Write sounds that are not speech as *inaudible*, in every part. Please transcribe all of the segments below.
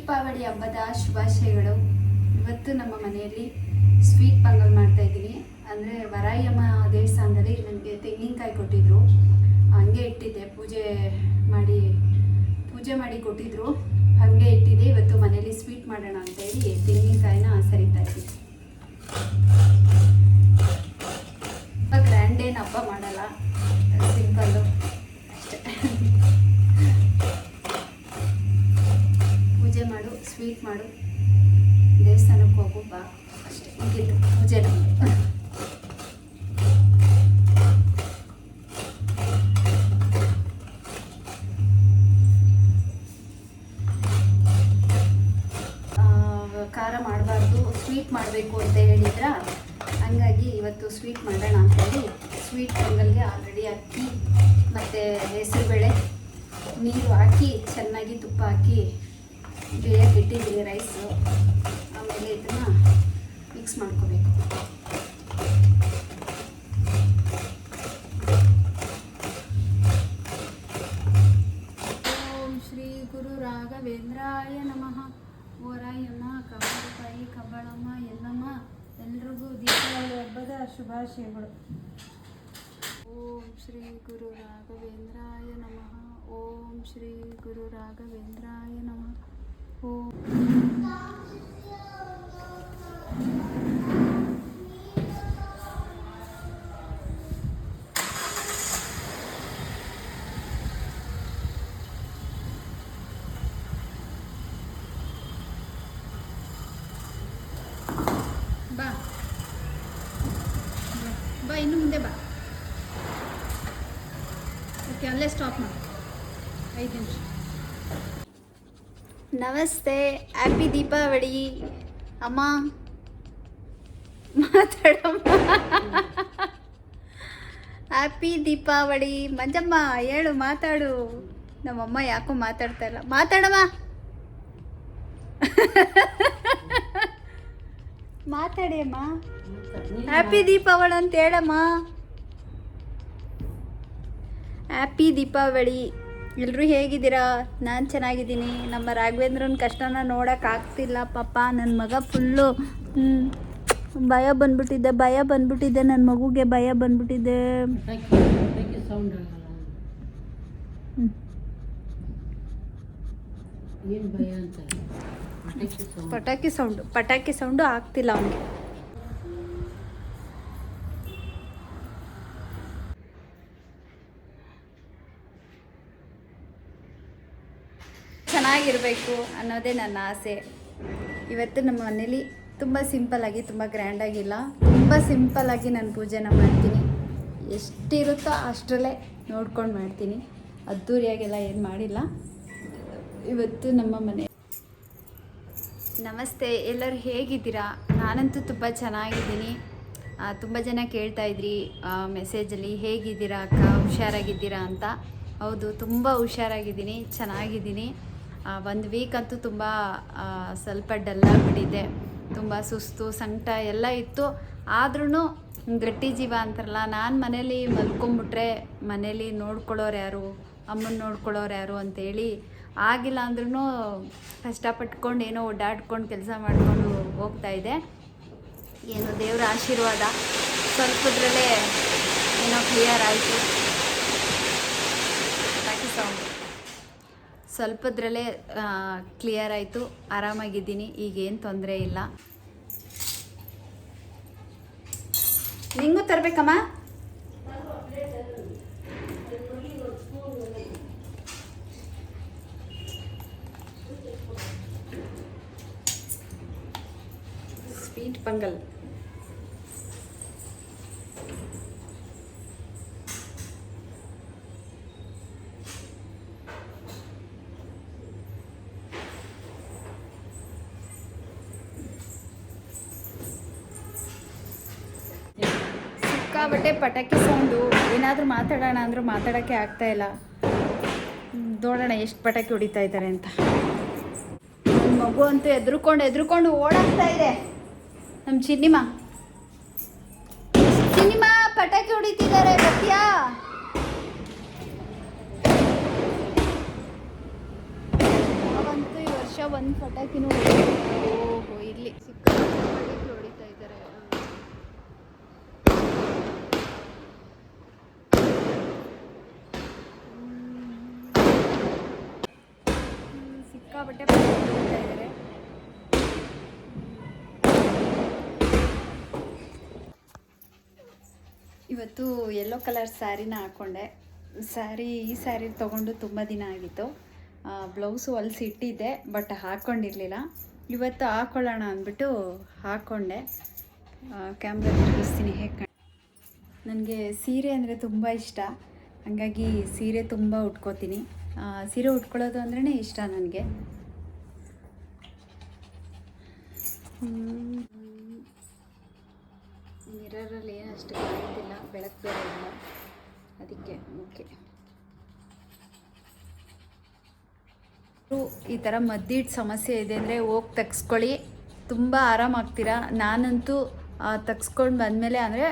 ದೀಪಾವಳಿ ಹಬ್ಬದ ಶುಭಾಶಯಗಳು. ಇವತ್ತು ನಮ್ಮ ಮನೆಯಲ್ಲಿ ಸ್ವೀಟ್ ಪೊಂಗಲ್ ಮಾಡ್ತಾ ಇದ್ದೀನಿ. ಅಂದರೆ ವರಾಯಮ್ಮ ದೇವಸ್ಥಾನದಲ್ಲಿ ನನಗೆ ತೆಂಗಿನಕಾಯಿ ಕೊಟ್ಟಿದ್ರು. ಹಂಗೆ ಇಟ್ಟಿದ್ದೆ. ಪೂಜೆ ಮಾಡಿ ಪೂಜೆ ಮಾಡಿ ಕೊಟ್ಟಿದ್ರು. ಹಾಗೆ ಇಟ್ಟಿದ್ದೆ ಇವತ್ತು ಮನೆಯಲ್ಲಿ ಸ್ವೀಟ್ ಮಾಡೋಣ ಅಂತೇಳಿ ತೆಂಗಿನಕಾಯಿನ ಸರಿತಾ ಇದ್ದೀನಿ. ಗ್ರ್ಯಾಂಡೇನು ಹಬ್ಬ ಮಾಡಲ್ಲ. ಸಿಂಪಲ್ಲು ಅಷ್ಟೇ ಪೂಜೆ ಮಾಡು ಸ್ವೀಟ್ ಮಾಡು. ದೇವಸ್ಥಾನಕ್ಕೆ ಹೋಗು, ಬಾ. ಅಷ್ಟೇ. ಮುಗಿತು. ಪೂಜೆ ಖಾರ ಮಾಡಬಾರ್ದು. ಸ್ವೀಟ್ ಮಾಡಬೇಕು ಅಂತ ಹೇಳಿದ್ರ? ಹಂಗಾಗಿ ಇವತ್ತು ಸ್ವೀಟ್ ಮಾಡೋಣ ಅಂತೇಳಿ ಸ್ವೀಟ್ ಪೊಂಗಲ್ಗೆ ಆಲ್ರೆಡಿ ಅಕ್ಕಿ, ಮತ್ತು ಹೆಸರುಬೇಳೆ, ನೀರು ಹಾಕಿ, ಚೆನ್ನಾಗಿ ತುಪ್ಪ ಹಾಕಿ ಬೇಯಕ್ಕೆ ಇಟ್ಟಿದ್ದೀನಿ ರೈಸು ಆಮೇಲೆ ಇದನ್ನು ಮಿಕ್ಸ್ ಮಾಡ್ಕೋಬೇಕು. ಓಂ ಶ್ರೀ ಗುರು ರಾಘವೇಂದ್ರಾಯ ನಮಃ. ಓರಾಯಮ್ಮ ಕಬ್ಬಳಕಾಯಿ ಕಬ್ಬಳಮ್ಮ ಎಲ್ಲಮ್ಮ ಎಲ್ರಿಗೂ ದೀಪಾವಳಿ ಹಬ್ಬದ ಶುಭಾಶಯಗಳು. ಓಂ ಶ್ರೀ ಗುರು ರಾಘವೇಂದ್ರಾಯ ನಮಃ. ಓಂ ಶ್ರೀ ಗುರು ರಾಘವೇಂದ್ರಾಯ ನಮಃ. ಓಂ ಬಾ ಬಾ ಇನ್ನು ಮುಂದೆ ಬಾ ಓಕೆ ಅಲ್ಲೇ ಸ್ಟಾಪ್ ಮಾಡಿ ಐದು ನಿಮಿಷ ನಮಸ್ತೆ ಹ್ಯಾಪಿ ದೀಪಾವಳಿ ಅಮ್ಮ, ಮಾತಾಡಮ್ಮ. ಹ್ಯಾಪಿ ದೀಪಾವಳಿ ಮಂಜಮ್ಮ, ಹೇಳು, ಮಾತಾಡು. ನಮ್ಮಮ್ಮ ಯಾಕೋ ಮಾತಾಡ್ತಾ ಇಲ್ಲ. ಮಾತಾಡಮ್ಮ. ಮಾತಾಡಿ ಅಮ್ಮ. ಹ್ಯಾಪಿ ದೀಪಾವಳಿ ಅಂತ ಹೇಳಮ್ಮ. ಹ್ಯಾಪಿ ದೀಪಾವಳಿ ಎಲ್ಲರೂ ಹೇಗಿದ್ದೀರಾ? ನಾನು ಚೆನ್ನಾಗಿದ್ದೀನಿ. ನಮ್ಮ ರಾಘವೇಂದ್ರನ ಕಷ್ಟನ ನೋಡೋಕ್ಕಾಗ್ತಿಲ್ಲ ಪಾಪ. ನನ್ನ ಮಗ ಫುಲ್ಲು ಭಯ ಬಂದ್ಬಿಟ್ಟಿದ್ದೆ ಭಯ ಬಂದ್ಬಿಟ್ಟಿದ್ದೆ ನನ್ನ ಮಗುಗೆ ಭಯ ಬಂದ್ಬಿಟ್ಟಿದ್ದೆ ಪಟಾಕಿ ಸೌಂಡು ಪಟಾಕಿ ಸೌಂಡು ಆಗ್ತಿಲ್ಲ ಅವನಿಗೆ. ಚೆನ್ನಾಗಿರಬೇಕು ಅನ್ನೋದೇ ನನ್ನ ಆಸೆ. ಇವತ್ತು ನಮ್ಮ ಮನೇಲಿ ತುಂಬ ಸಿಂಪಲ್ಲಾಗಿ ತುಂಬ ಗ್ರ್ಯಾಂಡಾಗಿಲ್ಲ ತುಂಬ ಸಿಂಪಲ್ಲಾಗಿ ನಾನು ಪೂಜೆನ ಮಾಡ್ತೀನಿ. ಎಷ್ಟಿರುತ್ತೋ ಅಷ್ಟರಲ್ಲೇ ನೋಡ್ಕೊಂಡು ಮಾಡ್ತೀನಿ. ಅದ್ದೂರಿಯಾಗೆಲ್ಲ ಏನು ಮಾಡಿಲ್ಲ. ಇವತ್ತು ನಮ್ಮ ಮನೆ ನಮಸ್ತೆ, ಎಲ್ಲರೂ ಹೇಗಿದ್ದೀರಾ? ನಾನಂತೂ ತುಂಬ ಚೆನ್ನಾಗಿದ್ದೀನಿ. ತುಂಬ ಜನ ಕೇಳ್ತಾ ಇದ್ರಿ ಮೆಸೇಜಲ್ಲಿ ಹೇಗಿದ್ದೀರಾ ಅಕ್ಕ? ಹುಷಾರಾಗಿದ್ದೀರಾ ಅಂತ. ಹೌದು, ತುಂಬ ಹುಷಾರಾಗಿದ್ದೀನಿ, ಚೆನ್ನಾಗಿದ್ದೀನಿ. ಒಂದು ವೀಕ್ ಅಂತೂ ತುಂಬ ಸ್ವಲ್ಪ ಡಲ್ ಆಗಿಬಿಟ್ಟಿದ್ದೆ ತುಂಬ ಸುಸ್ತು, ಸಂಕಟ ಎಲ್ಲ ಇತ್ತು. ಆದ್ರೂ ಗಟ್ಟಿ ಜೀವ ಅಂತಾರಲ್ಲ, ನಾನು ಮನೇಲಿ ಮಲ್ಕೊಂಬಿಟ್ರೆ ಮನೇಲಿ ನೋಡ್ಕೊಳ್ಳೋರು ಯಾರು, ಅಮ್ಮನ ನೋಡ್ಕೊಳ್ಳೋರು ಯಾರು ಅಂತೇಳಿ ಆಗಿಲ್ಲ ಅಂದ್ರೂ ಕಷ್ಟಪಟ್ಕೊಂಡು ಏನೋ ಓಡಾಡ್ಕೊಂಡು ಕೆಲಸ ಮಾಡಿಕೊಂಡು ಹೋಗ್ತಾ ಇದೆ ಏನು ದೇವರ ಆಶೀರ್ವಾದ. ಸ್ವಲ್ಪದ್ರಲ್ಲೇ ಏನೋ ಕ್ಲಿಯರ್ ಆಯಿತು. ಯು ಸೌಂಡ್ ಸ್ವಲ್ಪದ್ರಲ್ಲೇ ಕ್ಲಿಯರ್ ಆಯಿತು. ಆರಾಮಾಗಿದ್ದೀನಿ. ಈಗೇನು ತೊಂದರೆ ಇಲ್ಲ. ನಿಂಗೂ ತರಬೇಕಮ್ಮ? ಸ್ವೀಟ್ ಪೊಂಗಲ್ ಪಟಾಕಿ ಸೌಂಡು, ಏನಾದರೂ ಮಾತಾಡೋಣ ಅಂದರೂ ಮಾತಾಡೋಕ್ಕೆ ಆಗ್ತಾ ಇಲ್ಲ. ನೋಡೋಣ ಎಷ್ಟು ಪಟಾಕಿ ಹೊಡಿತಾ ಇದ್ದಾರೆ ಅಂತ. ನಮ್ಮ ಮಗು ಅಂತೂ ಎದ್ರುಕೊಂಡು ಎದ್ರುಕೊಂಡು ಓಡಾಡ್ತಾ ಇದೆ. ನಮ್ಮ ಚಿನ್ನಿಮ. ಚಿನ್ನಿಮ, ಪಟಾಕಿ ಹೊಡಿತಿದ್ದಾರೆ ಬರ್ತೀಯಾ ಅವಂತೂ ಈ ವರ್ಷ ಒಂದು ಪಟಾಕಿನೂ. ಓಹೋ, ಇಲ್ಲಿ ಸಿಕ್ಕ ಪಟಾಕಿ ಹೊಡಿತಾ ಇದ್ದಾರೆ. ಇವತ್ತು ಯೆಲ್ಲೋ ಕಲರ್ ಸ್ಯಾರಿನ ಹಾಕ್ಕೊಂಡೆ ಸ್ಯಾರಿ ಈ ಸ್ಯಾರಿ ತೊಗೊಂಡು ತುಂಬ ದಿನ ಆಗಿತ್ತು. ಬ್ಲೌಸು ಹೊಲ್ಸಿ ಇಟ್ಟಿದ್ದೆ ಬಟ್ ಹಾಕ್ಕೊಂಡಿರಲಿಲ್ಲ ಇವತ್ತು ಹಾಕ್ಕೊಳ್ಳೋಣ ಅಂದ್ಬಿಟ್ಟು ಹಾಕ್ಕೊಂಡೆ ಕ್ಯಾಮ್ರಾ ತಿರುಗಿಸ್ತೀನಿ ಹೇಗೆ ನನಗೆ ಸೀರೆ ಅಂದರೆ ತುಂಬ ಇಷ್ಟ. ಹಾಗಾಗಿ ಸೀರೆ ತುಂಬ ಉಟ್ಕೋತೀನಿ. ಸೀರೆ ಉಟ್ಕೊಳ್ಳೋದು ಅಂದ್ರೇ ಇಷ್ಟ ನನಗೆ. ಮಿರರಲ್ಲಿ ಏನು ಅಷ್ಟು ಕಾಣ್ತಿಲ್ಲ ಬೆಳಕು ಬೇರೆ ಇಲ್ಲ. ಅದಕ್ಕೆ, ಓಕೆ. ಈ ಥರ ಮದ್ದಿಟ್ಟು ಸಮಸ್ಯೆ ಇದೆ ಅಂದರೆ ಹೋಗಿ ತೆಗ್ಸ್ಕೊಳ್ಳಿ. ತುಂಬ ಆರಾಮಾಗ್ತೀರಾ ನಾನಂತೂ ತೆಗ್ಸ್ಕೊಂಡು ಬಂದಮೇಲೆ ಅಂದರೆ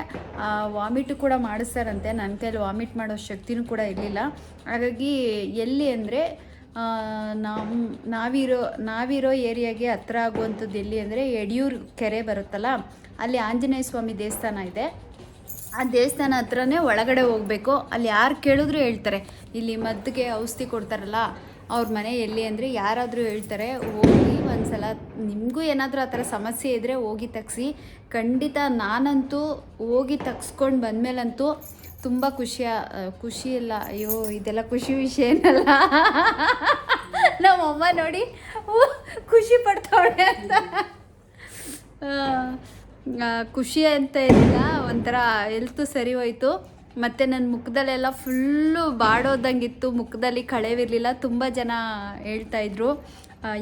ವಾಮಿಟು ಕೂಡ ಮಾಡಿಸ್ತಾರಂತೆ. ನನ್ನ ಕೈಯಲ್ಲಿ ವಾಮಿಟ್ ಮಾಡೋ ಶಕ್ತಿನೂ ಕೂಡ ಇರಲಿಲ್ಲ. ಹಾಗಾಗಿ ಎಲ್ಲಿ ಅಂದರೆ ನಮ್ಮ ನಾವಿರೋ ನಾವಿರೋ ಏರಿಯಾಗೆ ಹತ್ರ ಆಗುವಂಥದ್ದು ಎಲ್ಲಿ ಅಂದರೆ ಯಡಿಯೂರು ಕೆರೆ ಬರುತ್ತಲ್ಲ, ಅಲ್ಲಿ ಆಂಜನೇಯ ಸ್ವಾಮಿ ದೇವಸ್ಥಾನ ಇದೆ. ಆ ದೇವಸ್ಥಾನ ಹತ್ರನೇ ಒಳಗಡೆ ಹೋಗಬೇಕು. ಅಲ್ಲಿ ಯಾರು ಕೇಳಿದ್ರು ಹೇಳ್ತಾರೆ. ಇಲ್ಲಿ ಮದ್ದಿಗೆ ಔಷಧಿ ಕೊಡ್ತಾರಲ್ಲ, ಅವ್ರ ಮನೆ ಎಲ್ಲಿ ಅಂದರೆ ಯಾರಾದರೂ ಹೇಳ್ತಾರೆ, ಹೋಗಿ ಒಂದ್ಸಲ ನಿಮಗೂ ಏನಾದರೂ ಆ ಥರ ಸಮಸ್ಯೆ ಇದ್ದರೆ ಹೋಗಿ ತಗ್ಸಿ. ಖಂಡಿತ ನಾನಂತೂ ಹೋಗಿ ತಗ್ಸ್ಕೊಂಡು ಬಂದಮೇಲಂತೂ ತುಂಬ ಖುಷಿಯ ಆ, ಖುಷಿ ಇಲ್ಲ. ಅಯ್ಯೋ ಇದೆಲ್ಲ ಖುಷಿ ವಿಷಯ ಏನಲ್ಲ. ನಮ್ಮಮ್ಮ ನೋಡಿ ಖುಷಿ ಪಡ್ತಾವಳೆ ಅಂತ. ಖುಷಿ ಅಂತ ಏನಿಲ್ಲ ಒಂಥರ ಹೆಲ್ತು ಸರಿ ಹೋಯಿತು. ಮತ್ತು ನನ್ನ ಮುಖದಲ್ಲೆಲ್ಲ ಫುಲ್ಲು ಬಾಡೋದಂಗಿತ್ತು ಮುಖದಲ್ಲಿ ಕಳೆವಿರಲಿಲ್ಲ. ತುಂಬ ಜನ ಹೇಳ್ತಾ ಇದ್ರು.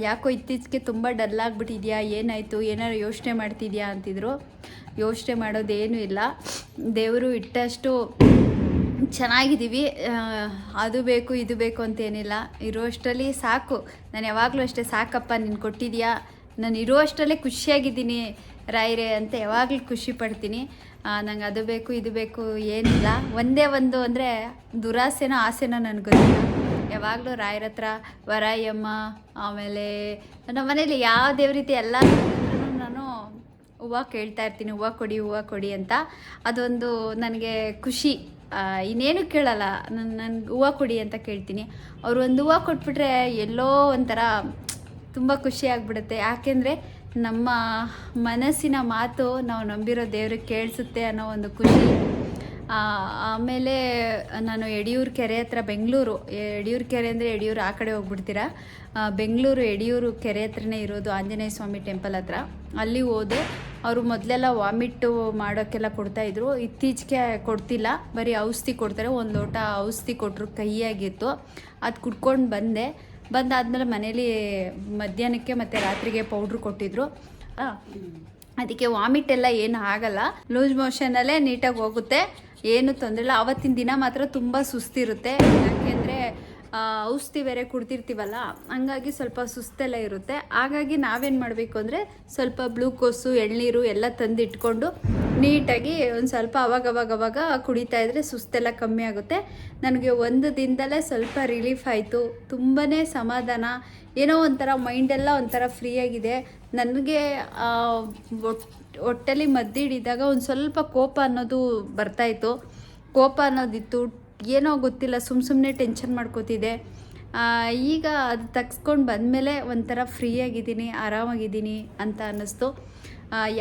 ಯಾಕೋ ಇತ್ತೀಚೆಗೆ ತುಂಬ ಡಲ್ ಆಗಿಬಿಟ್ಟಿದ್ಯಾ ಏನಾಯಿತು ಏನಾರು ಯೋಚನೆ ಮಾಡ್ತಿದ್ಯಾ ಅಂತಿದ್ರು. ಯೋಚನೆ ಮಾಡೋದೇನೂ ಇಲ್ಲ. ದೇವರು ಇಟ್ಟಷ್ಟು ಚೆನ್ನಾಗಿದ್ದೀವಿ. ಅದು ಬೇಕು, ಇದು ಬೇಕು ಅಂತೇನಿಲ್ಲ ಇರುವಷ್ಟರಲ್ಲಿ ಸಾಕು. ನಾನು ಯಾವಾಗಲೂ ಅಷ್ಟೇ, ಸಾಕಪ್ಪ, ನೀನು ಕೊಟ್ಟಿದ್ಯಾ ನಾನು ಇರುವಷ್ಟರಲ್ಲೇ ಖುಷಿಯಾಗಿದ್ದೀನಿ. ರಾಯರೇ ಅಂತ ಯಾವಾಗಲೂ ಖುಷಿ ಪಡ್ತೀನಿ. ನಂಗೆ ಅದು ಬೇಕು, ಇದು ಬೇಕು ಏನಿಲ್ಲ. ಒಂದೇ ಒಂದು ಅಂದರೆ ದುರಾಸೆನೋ ಆಸೆನೋ ನನಗೆ ಗೊತ್ತಿಲ್ಲ. ಯಾವಾಗಲೂ ರಾಯರ ಹತ್ರ ವರಾಯಮ್ಮ, ಆಮೇಲೆ ನಮ್ಮ ಮನೇಲಿ ಯಾವ ದೇವ್ರೀತಿ ಎಲ್ಲ ನಾನು ಹೂವು ಕೇಳ್ತಾ ಇರ್ತೀನಿ, ಹೂವು ಕೊಡಿ ಹೂವು ಕೊಡಿ ಅಂತ. ಅದೊಂದು ನನಗೆ ಖುಷಿ. ಇನ್ನೇನು ಕೇಳಲ್ಲ. ನನ್ನ ನನ್ನ ಹೂವು ಕೊಡಿ ಅಂತ ಕೇಳ್ತೀನಿ. ಅವರು ಒಂದು ಹೂವು ಕೊಟ್ಬಿಟ್ರೆ ಎಲ್ಲೋ ಒಂಥರ ತುಂಬ ಖುಷಿ ಆಗ್ಬಿಡುತ್ತೆ. ಯಾಕೆಂದರೆ ನಮ್ಮ ಮನಸ್ಸಿನ ಮಾತು ನಾವು ನಂಬಿರೋ ದೇವ್ರಿಗೆ ಕೇಳಿಸುತ್ತೆ ಅನ್ನೋ ಒಂದು ಖುಷಿ. ಆಮೇಲೆ ನಾನು ಯಡಿಯೂರು ಕೆರೆ ಹತ್ರ ಬೆಂಗಳೂರು ಯಡಿಯೂರು ಕೆರೆ ಅಂದರೆ ಯಡಿಯೂರು ಆ ಕಡೆ ಹೋಗ್ಬಿಡ್ತೀರಾ? ಬೆಂಗಳೂರು ಯಡಿಯೂರು ಕೆರೆ ಹತ್ರನೇ ಇರೋದು ಆಂಜನೇಯ ಸ್ವಾಮಿ ಟೆಂಪಲ್ ಹತ್ರ. ಅಲ್ಲಿ ಹೋದೆ, ಅವರು ಮೊದಲೆಲ್ಲ ವಾಮಿಟ್ಟು ಮಾಡೋಕ್ಕೆಲ್ಲ ಕೊಡ್ತಾಯಿದ್ರು ಇತ್ತೀಚೆಗೆ ಕೊಡ್ತಿಲ್ಲ, ಬರೀ ಔಷಧಿ ಕೊಡ್ತಾರೆ. ಒಂದು ಲೋಟ ಔಷಧಿ ಕೊಟ್ಟರು ಕಹಿಯಾಗಿತ್ತು ಅದು ಕುಡ್ಕೊಂಡು ಬಂದೆ. ಬಂದಾದಮೇಲೆ ಮನೇಲಿ ಮಧ್ಯಾಹ್ನಕ್ಕೆ ಮತ್ತು ರಾತ್ರಿಗೆ ಪೌಡ್ರ್ ಕೊಟ್ಟಿದ್ರು. ಅದಕ್ಕೆ ವಾಮಿಟ್ ಎಲ್ಲ ಏನು ಆಗಲ್ಲ. ಲೂಸ್ ಮೋಷನಲ್ಲೇ ನೀಟಾಗಿ ಹೋಗುತ್ತೆ. ಏನು ತೊಂದರೆ ಇಲ್ಲ. ಆವತ್ತಿನ ದಿನ ಮಾತ್ರ ತುಂಬ ಸುಸ್ತಿರುತ್ತೆ. ಯಾಕೆಂದರೆ ಔಷಧಿ ಬೇರೆ ಕುಡ್ತಿರ್ತೀವಲ್ಲ ಹಂಗಾಗಿ ಸ್ವಲ್ಪ ಸುಸ್ತೆಲ್ಲ ಇರುತ್ತೆ. ಹಾಗಾಗಿ ನಾವೇನು ಮಾಡಬೇಕು ಅಂದರೆ ಸ್ವಲ್ಪ ಗ್ಲೂಕೋಸು, ಎಳ್ನೀರು ಎಲ್ಲ ತಂದಿಟ್ಕೊಂಡು ನೀಟಾಗಿ ಒಂದು ಸ್ವಲ್ಪ ಅವಾಗ ಅವಾಗ ಅವಾಗ ಕುಡಿತಾ ಇದ್ದರೆ ಸುಸ್ತೆಲ್ಲ ಕಮ್ಮಿ ಆಗುತ್ತೆ. ನನಗೆ ಒಂದು ದಿನದಲ್ಲೇ ಸ್ವಲ್ಪ ರಿಲೀಫ್ ಆಯಿತು. ತುಂಬಾ ಸಮಾಧಾನ. ಏನೋ ಒಂಥರ ಮೈಂಡೆಲ್ಲ ಒಂಥರ ಫ್ರೀ ಆಗಿದೆ. ನನಗೆ ಹೊಟ್ಟೆಲಿ ಮದ್ದಿಡಿದಾಗ ಒಂದು ಸ್ವಲ್ಪ ಕೋಪ ಅನ್ನೋದು ಬರ್ತಾಯಿತ್ತು ಕೋಪ ಅನ್ನೋದಿತ್ತು ಏನೋ ಗೊತ್ತಿಲ್ಲ ಸುಮ್ಮ ಸುಮ್ಮನೆ ಟೆನ್ಷನ್ ಮಾಡ್ಕೋತಿದ್ದೆ ಈಗ ಅದು ತಗ್ಸ್ಕೊಂಡು ಬಂದಮೇಲೆ ಒಂಥರ ಫ್ರೀ ಆಗಿದ್ದೀನಿ, ಆರಾಮಾಗಿದ್ದೀನಿ ಅಂತ ಅನ್ನಿಸ್ತು.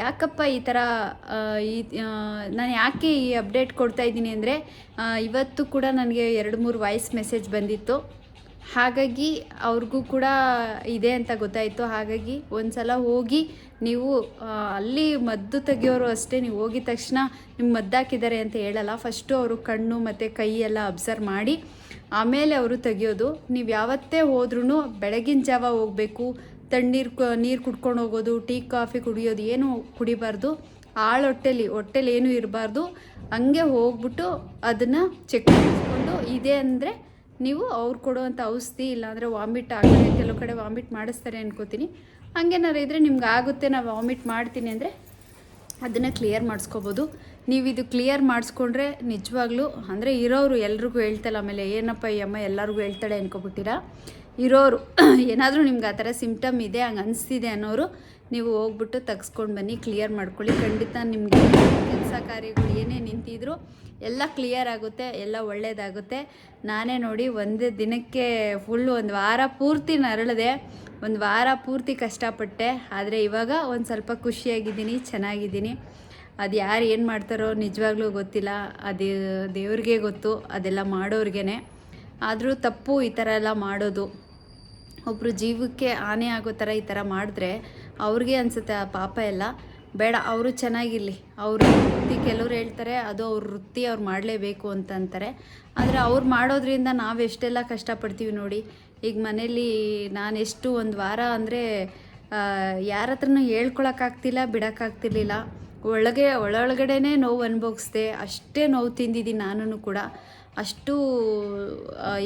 ಯಾಕಪ್ಪ ಈ ಥರ ಈ ನಾನು ಯಾಕೆ ಈ ಅಪ್ಡೇಟ್ ಕೊಡ್ತಾ ಇದ್ದೀನಿ ಅಂದರೆ ಇವತ್ತು ಕೂಡ ನನಗೆ ಎರಡು ಮೂರು ವಾಯ್ಸ್ ಮೆಸೇಜ್ ಬಂದಿತ್ತು. ಹಾಗಾಗಿ ಅವ್ರಿಗೂ ಕೂಡ ಇದೆ ಅಂತ ಗೊತ್ತಾಯಿತು. ಹಾಗಾಗಿ ಒಂದು ಸಲ ಹೋಗಿ ನೀವು ಅಲ್ಲಿ ಮದ್ದು ತೆಗಿಯೋರು ಅಷ್ಟೇ, ನೀವು ಹೋಗಿದ ತಕ್ಷಣ ನಿಮ್ಮ ಮದ್ದಾಕಿದ್ದಾರೆ ಅಂತ ಹೇಳಲ್ಲ. ಫಸ್ಟು ಅವರು ಕಣ್ಣು ಮತ್ತು ಕೈ ಎಲ್ಲ ಅಬ್ಸರ್ವ್ ಮಾಡಿ, ಆಮೇಲೆ ಅವರು ತೆಗಿಯೋದು. ನೀವು ಯಾವತ್ತೇ ಹೋದ್ರೂ ಬೆಳಗಿನ ಜಾವ ಹೋಗಬೇಕು. ತಣ್ಣೀರು ನೀರು ಕುಡ್ಕೊಂಡು ಹೋಗೋದು, ಟೀ, ಕಾಫಿ ಕುಡಿಯೋದು ಏನು ಕುಡಿಬಾರ್ದು. ಆಳು ಹೊಟ್ಟೆಲಿ ಹೊಟ್ಟೆಲಿ ಏನೂ ಇರಬಾರ್ದು. ಹಂಗೆ ಹೋಗ್ಬಿಟ್ಟು ಅದನ್ನು ಚೆಕ್ ಮಾಡಿಸ್ಕೊಂಡು, ಇದೆ ಅಂದರೆ ನೀವು ಅವ್ರು ಕೊಡುವಂಥ ಔಷಧಿ ಇಲ್ಲಾಂದರೆ ವಾಮಿಟ್ ಆಗದೆ ಕೆಲವು ಕಡೆ ವಾಮಿಟ್ ಮಾಡಿಸ್ತಾರೆ ಅನ್ಕೋತೀನಿ. ಹಂಗೇನಾರು ಇದ್ದರೆ ನಿಮ್ಗೆ ಆಗುತ್ತೆ, ನಾವು ವಾಮಿಟ್ ಮಾಡ್ತೀನಿ ಅಂದರೆ ಅದನ್ನು ಕ್ಲಿಯರ್ ಮಾಡಿಸ್ಕೋಬೋದು. ನೀವು ಇದು ಕ್ಲಿಯರ್ ಮಾಡಿಸ್ಕೊಂಡ್ರೆ ನಿಜವಾಗ್ಲೂ ಅಂದರೆ ಇರೋರು ಎಲ್ರಿಗೂ ಹೇಳ್ತಲ್ಲ ಆಮೇಲೆ, ಏನಪ್ಪ ಈ ಅಮ್ಮ ಎಲ್ಲರಿಗೂ ಹೇಳ್ತಾಳೆ ಅನ್ಕೊಬಿಟ್ಟಿರಾ? ಇರೋರು. *clears throat* ಏನಾದರೂ ನಿಮ್ಗೆ ಆ ಥರ ಸಿಮ್ಟಮ್ ಇದೆ, ಹಂಗೆ ಅನಿಸ್ತಿದೆ ಅನ್ನೋರು ನೀವು ಹೋಗ್ಬಿಟ್ಟು ತೆಗ್ಸ್ಕೊಂಡು ಬನ್ನಿ ಕ್ಲಿಯರ್ ಮಾಡ್ಕೊಳ್ಳಿ. ಖಂಡಿತ ನಿಮಗೆ ಕೆಲಸ ಕಾರ್ಯಗಳು ಏನೇ ನಿಂತಿದ್ರು ಎಲ್ಲ ಕ್ಲಿಯರ್ ಆಗುತ್ತೆ, ಎಲ್ಲ ಒಳ್ಳೆಯದಾಗುತ್ತೆ ನಾನೇ ನೋಡಿ ಒಂದು ದಿನಕ್ಕೆ ಫುಲ್ ಒಂದು ವಾರ ಪೂರ್ತಿ ನರಳಿದೆ, ಒಂದು ವಾರ ಪೂರ್ತಿ ಕಷ್ಟಪಟ್ಟೆ. ಆದರೆ ಇವಾಗ ಒಂದು ಸ್ವಲ್ಪ ಖುಷಿಯಾಗಿದ್ದೀನಿ, ಚೆನ್ನಾಗಿದ್ದೀನಿ. ಅದು ಯಾರು ಏನು ಮಾಡ್ತಾರೋ ನಿಜವಾಗ್ಲೂ ಗೊತ್ತಿಲ್ಲ. ಅದು ದೇವ್ರಿಗೆ ಗೊತ್ತು, ಅದೆಲ್ಲ ಮಾಡೋರ್ಗೇ ಆದರೂ ತಪ್ಪು ಈ ಥರ ಎಲ್ಲ ಮಾಡೋದು. ಒಬ್ಬರು ಜೀವಕ್ಕೆ ಹಾನಿ ಆಗೋ ಥರ ಈ ಥರ ಮಾಡಿದ್ರೆ ಅವ್ರಿಗೆ ಅನಿಸುತ್ತೆ, ಆ ಪಾಪ ಎಲ್ಲ ಬೇಡ, ಅವರು ಚೆನ್ನಾಗಿರಲಿ, ಅವ್ರ ವೃತ್ತಿ ಕೆಲವ್ರು ಹೇಳ್ತಾರೆ, ಅದು ಅವ್ರ ವೃತ್ತಿ ಅವ್ರು ಮಾಡಲೇಬೇಕು ಅಂತ ಅಂತಾರೆ. ಆದರೆ ಅವ್ರು ಮಾಡೋದ್ರಿಂದ ನಾವು ಎಷ್ಟೆಲ್ಲ ಕಷ್ಟಪಡ್ತೀವಿ ನೋಡಿ, ಈಗ ಮನೇಲಿ ನಾನು ಎಷ್ಟು ಒಂದು ವಾರ ಅಂದರೆ ಯಾರ ಹತ್ರನೂ ಹೇಳ್ಕೊಳಕ್ಕಾಗ್ತಿಲ್ಲ ಬಿಡೋಕ್ಕಾಗ್ತಿರ್ಲಿಲ್ಲ ಒಳಗೆ, ಒಳೊಳಗಡೆನೇ ನೋವು ಅನುಭವಿಸ್ದೆ, ಅಷ್ಟೇ ನೋವು ತಿಂದಿದ್ದೀನಿ ನಾನು ಕೂಡ. ಅಷ್ಟು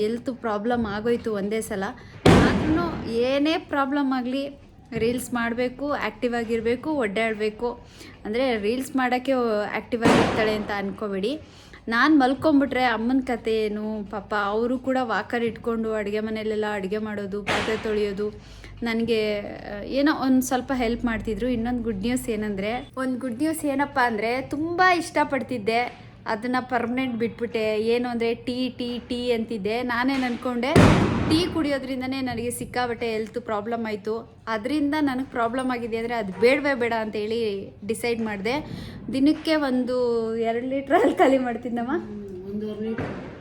ಎಲ್ತ್ ಪ್ರಾಬ್ಲಮ್ ಆಗೋಯ್ತು ಒಂದೇ ಸಲ. ಏನೇ ಪ್ರಾಬ್ಲಮ್ ಆಗಲಿ ರೀಲ್ಸ್ ಮಾಡಬೇಕು ಆ್ಯಕ್ಟಿವ್ ಆಗಿರಬೇಕು ಒಡ್ಡಾಡಬೇಕು ಅಂದರೆ ರೀಲ್ಸ್ ಮಾಡೋಕ್ಕೆ ಆ್ಯಕ್ಟಿವ್ ಆಗಿರ್ತಾಳೆ ಅಂತ ಅಂದ್ಕೋಬೇಡಿ ನಾನು ಮಲ್ಕೊಂಬಿಟ್ರೆ ಅಮ್ಮನ ಕತೆ ಏನು? ಪಾಪ ಅವರು ಕೂಡ ವಾಕರ್ ಇಟ್ಕೊಂಡು ಅಡುಗೆ ಮನೆಯಲ್ಲೆಲ್ಲ ಅಡುಗೆ ಮಾಡೋದು, ಪಾತ್ರೆ ತೊಳೆಯೋದು. ನನಗೆ ಏನೋ ಒಂದು ಸ್ವಲ್ಪ ಹೆಲ್ಪ್ ಮಾಡ್ತಿದ್ರು. ಇನ್ನೊಂದು ಗುಡ್ ನ್ಯೂಸ್ ಏನಂದರೆ, ಒಂದು ಗುಡ್ ನ್ಯೂಸ್ ಏನಪ್ಪ ಅಂದರೆ ತುಂಬ ಇಷ್ಟಪಡ್ತಿದ್ದೆ. ಅದನ್ನು ಪರ್ಮನೆಂಟ್ ಬಿಟ್ಬಿಟ್ಟೆ. ಏನು ಅಂದರೆ ಟೀ ಟೀ ಟೀ ಅಂತಿದ್ದೆ. ನಾನೇನು ಅಂದ್ಕೊಂಡೆ ಟೀ ಕುಡಿಯೋದ್ರಿಂದನೇ ನನಗೆ ಸಿಕ್ಕಾಬಟ್ಟೆ ಹೆಲ್ತ್ ಪ್ರಾಬ್ಲಮ್ ಆಯಿತು. ಅದರಿಂದ ನನಗೆ ಪ್ರಾಬ್ಲಮ್ ಆಗಿದೆ ಅಂದರೆ ಅದು ಬೇಡವೇ ಬೇಡ ಅಂತೇಳಿ ಡಿಸೈಡ್ ಮಾಡಿದೆ. ದಿನಕ್ಕೆ ಒಂದು ಎರಡು ಲೀಟ್ರಲ್ಲಿ ಖಾಲಿ ಮಾಡ್ತಿದ್ದಮ್ಮ?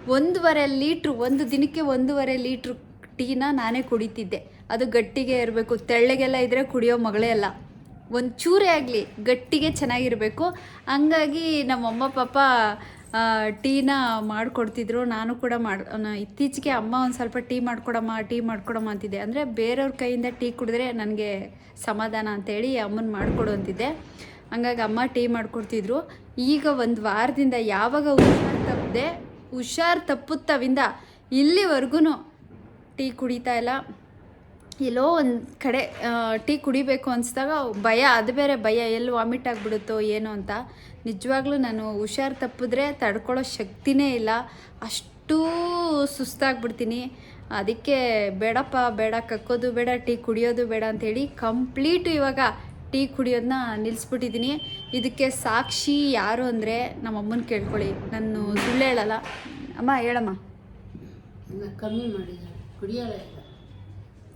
ಒಂದೂವರೆ ಲೀಟ್ರ್ ಲೀಟ್ರು ಒಂದು ದಿನಕ್ಕೆ ಒಂದೂವರೆ ಲೀಟ್ರು ಟೀನ ನಾನೇ ಕುಡಿತಿದ್ದೆ. ಅದು ಗಟ್ಟಿಗೆ ಇರಬೇಕು. ತೆಳ್ಳಗೆಲ್ಲ ಇದ್ದರೆ ಕುಡಿಯೋ ಮಗಳೇ ಅಲ್ಲ. ಒಂದು ಚೂರೇ ಆಗಲಿ, ಗಟ್ಟಿಗೆ ಚೆನ್ನಾಗಿರಬೇಕು. ಹಂಗಾಗಿ ನಮ್ಮಮ್ಮ, ಪಾಪ ಟೀನ ಮಾಡಿಕೊಡ್ತಿದ್ರು. ನಾನು ಕೂಡ ಮಾಡಿ ಇತ್ತೀಚೆಗೆ ಅಮ್ಮ ಒಂದು ಸ್ವಲ್ಪ ಟೀ ಮಾಡ್ಕೊಡಮ್ಮ ಟೀ ಮಾಡ್ಕೊಡಮ್ಮ ಅಂತಿದ್ದೆ. ಅಂದರೆ ಬೇರೆಯವ್ರ ಕೈಯಿಂದ ಟೀ ಕುಡಿದ್ರೆ ನನಗೆ ಸಮಾಧಾನ ಅಂತೇಳಿ ಅಮ್ಮನ ಮಾಡಿಕೊಡು ಅಂತಿದ್ದೆ. ಹಂಗಾಗಿ ಅಮ್ಮ ಟೀ ಮಾಡಿಕೊಡ್ತಿದ್ರು. ಈಗ ಒಂದು ವಾರದಿಂದ ಯಾವಾಗ ಹುಷಾರು ತಪ್ಪದೆ ಹುಷಾರು ತಪ್ಪುತ್ತವಿಂದ ಇಲ್ಲಿವರೆಗೂ ಟೀ ಕುಡಿತಾ ಇಲ್ಲ. ಎಲ್ಲೋ ಒಂದು ಕಡೆ ಟೀ ಕುಡಿಬೇಕು ಅನಿಸ್ದಾಗ ಭಯ, ಅದು ಬೇರೆ ಭಯ, ಎಲ್ಲಿ ವಾಮಿಟ್ ಆಗಿಬಿಡುತ್ತೋ ಏನೋ ಅಂತ. ನಿಜವಾಗ್ಲೂ ನಾನು ಹುಷಾರು ತಪ್ಪಿದ್ರೆ ತಡ್ಕೊಳ್ಳೋ ಶಕ್ತಿನೇ ಇಲ್ಲ. ಅಷ್ಟು ಸುಸ್ತಾಗ್ಬಿಡ್ತೀನಿ. ಅದಕ್ಕೆ ಬೇಡಪ್ಪ, ಬೇಡ, ಕಕ್ಕೋದು ಬೇಡ, ಟೀ ಕುಡಿಯೋದು ಬೇಡ ಅಂಥೇಳಿ ಕಂಪ್ಲೀಟು ಇವಾಗ ಟೀ ಕುಡಿಯೋದನ್ನ ನಿಲ್ಲಿಸ್ಬಿಟ್ಟಿದ್ದೀನಿ ಇದಕ್ಕೆ ಸಾಕ್ಷಿ ಯಾರು ಅಂದರೆ ನಮ್ಮ ಅಮ್ಮನ ಕೇಳ್ಕೊಳ್ಳಿ. ನಾನು ಸುಳ್ಳು ಹೇಳಲ್ಲ. ಅಮ್ಮ ಹೇಳಮ್ಮ. ಕಮ್ಮಿ ಮಾಡಿದ್ದಾರೆ. ಕುಡಿಯೋಲ್ಲ